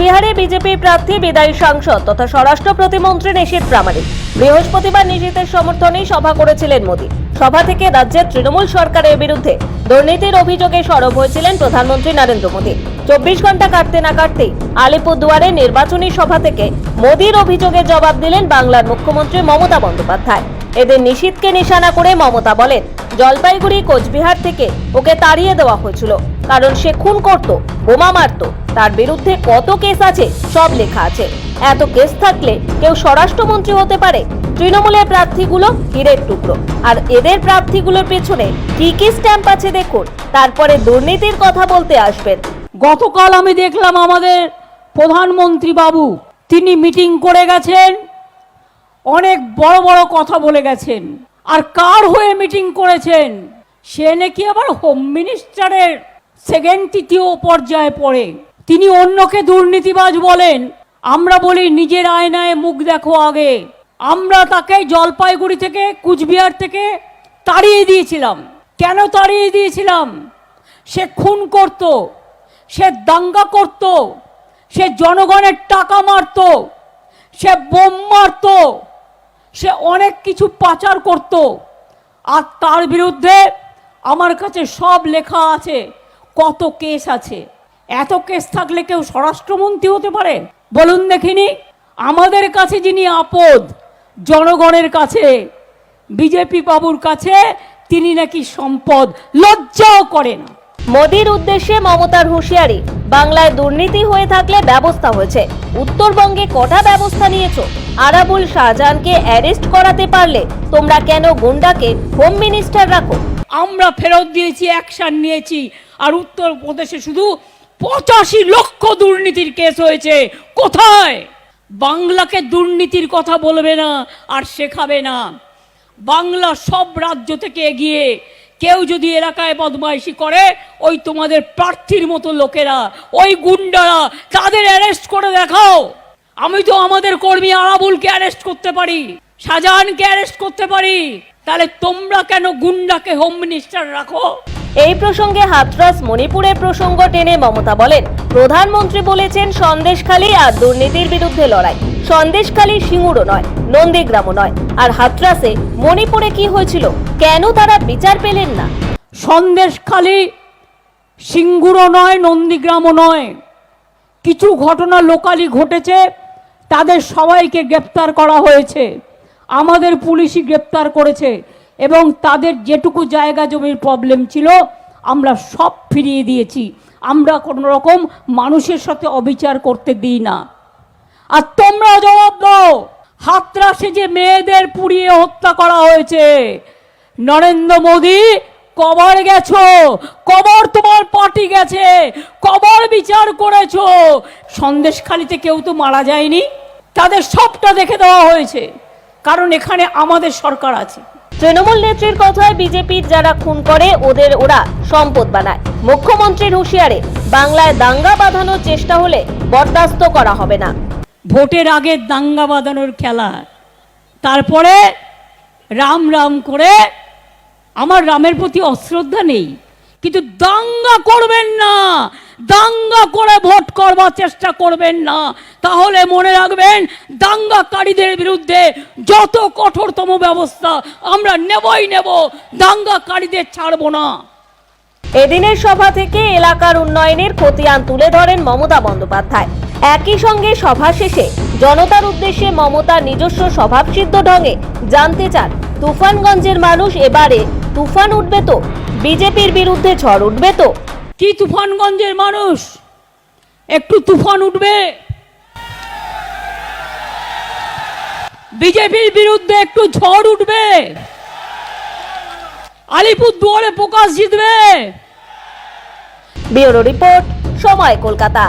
কোচবিহারে বিজেপি প্রার্থী, বিদায়ী সাংসদ তথা স্বরাষ্ট্র প্রতিমন্ত্রী নিশীত প্রামাণিক। বৃহস্পতিবার নিশীতের সমর্থনেই সভা করেছিলেন মোদী। সভা থেকে রাজ্যের তৃণমূল সরকারের বিরুদ্ধে দুর্নীতির অভিযোগে সরব হয়েছিলেন প্রধানমন্ত্রী নরেন্দ্র মোদী। চব্বিশ ঘণ্টা কাটতে না কাটতেই আলিপুরদুয়ারে নির্বাচনী সভা থেকে মোদীর অভিযোগের জবাব দিলেন বাংলার মুখ্যমন্ত্রী মমতা বন্দ্যোপাধ্যায়। এদের নিশীথকে নিশানা করে মমতা বলেন, জলপাইগুড়ি, কোচবিহার থেকে ওকে তাড়িয়ে দেওয়া হয়েছিল। কারণ সে খুন করত, বোমা মারত তার বিরুদ্ধে কত কেস আছে, সব লেখা আছে। এত কেস থাকলে কেউ স্বরাষ্ট্রমন্ত্রী হতে পারে। তৃণমূলের প্রার্থীগুলো হীরের টুকরো। আর এদের প্রার্থীগুলোর পেছনে কি কি স্ট্যাম্প আছে দেখুন। তারপরে দুর্নীতির কথা বলতে আসবেন। গতকাল আমি দেখলাম আমাদের প্রধানমন্ত্রী বাবু, তিনি মিটিং করে গেছেন, অনেক বড় বড় কথা বলে গেছেন। আর কার হয়ে মিটিং করেছেন? সে নাকি আবার হোম মিনিস্টারের সেকেন্ড তৃতীয় পর্যায়ে পড়ে। তিনি অন্যকে দুর্নীতিবাজ বলেন। আমরা বলি, নিজের আয়নায় মুখ দেখো আগে। আমরা তাকে জলপাইগুড়ি থেকে, কুচবিহার থেকে তাড়িয়ে দিয়েছিলাম। কেন তাড়িয়ে দিয়েছিলাম? সে খুন করত, সে দাঙ্গা করত, সে জনগণের টাকা মারত, সে বোম মারত, সে অনেক কিছু পাচার করত। আর তার বিরুদ্ধে আমার কাছে সব লেখা আছে, কত কেস আছে। এত কেস থাকলে কেউ স্বরাষ্ট্রমন্ত্রী হতে পারে? বলুন দেখিনি? আমাদের কাছে যিনি আপদ জনগণের কাছে বিজেপি বাবুর কাছে তিনি নাকি সম্পদ লজ্জাও করে না। মোদির উদ্দেশ্যে মমতার হুঁশিয়ারি বাংলায় দুর্নীতি হয়ে থাকলে ব্যবস্থা হয়েছে। উত্তরবঙ্গে কটা ব্যবস্থা নিয়েছো? আরাবুল শাহজাহানকে অ্যারেস্ট করাতে পারলে তোমরা কেন গুন্ডাকে হোম মিনিস্টার রাখো? আমরা ফেরত দিয়েছি অ্যাকশন নিয়েছি আর উত্তরপ্রদেশে শুধু পঁচাশি লক্ষ দুর্নীতির কেস হয়েছে। কোথায়? বাংলাকে দুর্নীতির কথা বলবে না আর শেখাবে না। বাংলা সব রাজ্য থেকে এগিয়ে কেউ যদি এলাকায় বদমাইশি করে, ওই তোমাদের প্রার্থীর মতো লোকেরা, ওই গুন্ডারা, তাদের অ্যারেস্ট করে দেখাও। আমি তো আমাদের কর্মী আরাবুলকে অ্যারেস্ট করতে পারি, শাহজাহানকে অ্যারেস্ট করতে পারি। তাহলে তোমরা কেন গুন্ডাকে হোম মিনিস্টার রাখো? এই প্রসঙ্গে হাতরাস মণিপুরের প্রসঙ্গ টেনে মমতা বলেন, প্রধানমন্ত্রী বলেছেন সন্দেশখালী আর দুর্নীতির বিরুদ্ধে লড়াই। সন্দেশখালী সিঙ্গুরও নয়, নন্দীগ্রামও নয়। আর হাতরাসে মণিপুরে কি হয়েছিল, কেন তারা বিচার পেলেন না? সন্দেশখালী সিঙ্গুরও নয়, নন্দীগ্রামও নয়। কিছু ঘটনা লোকালি ঘটেছে, তাদের সবাইকে গ্রেপ্তার করা হয়েছে। আমাদের পুলিশই গ্রেপ্তার করেছে। এবং তাদের যেটুকু জায়গা জমির প্রবলেম ছিল, আমরা সব ফিরিয়ে দিয়েছি। আমরা কোনো রকম মানুষের সাথে অবিচার করতে দিই না। আর তোমরা জবাব দাও, হাতরাসে যে মেয়েদের পুড়িয়ে হত্যা করা হয়েছে, নরেন্দ্র মোদী কবর গেছো? কবর তোমার পার্টি গেছে? কবর বিচার করেছ? সন্দেশখালিতে কেউ তো মারা যায়নি? তাদের সবটা দেখে দেওয়া হয়েছে, কারণ এখানে আমাদের সরকার আছে। তৃণমূল নেত্রীর কথায় বিজেপির যারা খুন করে, ওদের ওরা সম্পদ বানায়। মুখ্যমন্ত্রীর হুঁশিয়ারে বাংলায় দাঙ্গা বাঁধানোর চেষ্টা হলে বরদাস্ত করা হবে না। ভোটের আগে দাঙ্গা বাঁধানোর খেলা। তারপরে রাম রাম করে আমার রামের প্রতি অশ্রদ্ধা নেই। কিন্তু দাঙ্গা করবেন না! দাঙ্গা করে ভোট করবার চেষ্টা করবেন না। তাহলে মনে রাখবেন, দাঙ্গাকারীদের বিরুদ্ধে যত কঠোরতম ব্যবস্থা আমরা নেবই নেব, দাঙ্গাকারীদের ছাড়বো না। এদিনের সভা থেকে এলাকার উন্নয়নের খতিয়ান তুলে ধরেন মমতা বন্দ্যোপাধ্যায়। একই সঙ্গে সভা শেষে জনতার উদ্দেশ্যে মমতা নিজস্ব স্বভাবসিদ্ধ ঢঙে জানতে চান, তুফানগঞ্জের মানুষ এবারে তুফান উঠবে তো, বিজেপির বিরুদ্ধে ঝড় উঠবে তো? কি তুফানগঞ্জের মানুষ? একটু তুফান উঠবে। বিজেপির বিরুদ্ধে একটু ঝড় উঠবে। আলিপুর দুয়ারে প্রকাশ জিতবে। ব্যুরো রিপোর্ট, সময় কলকাতা।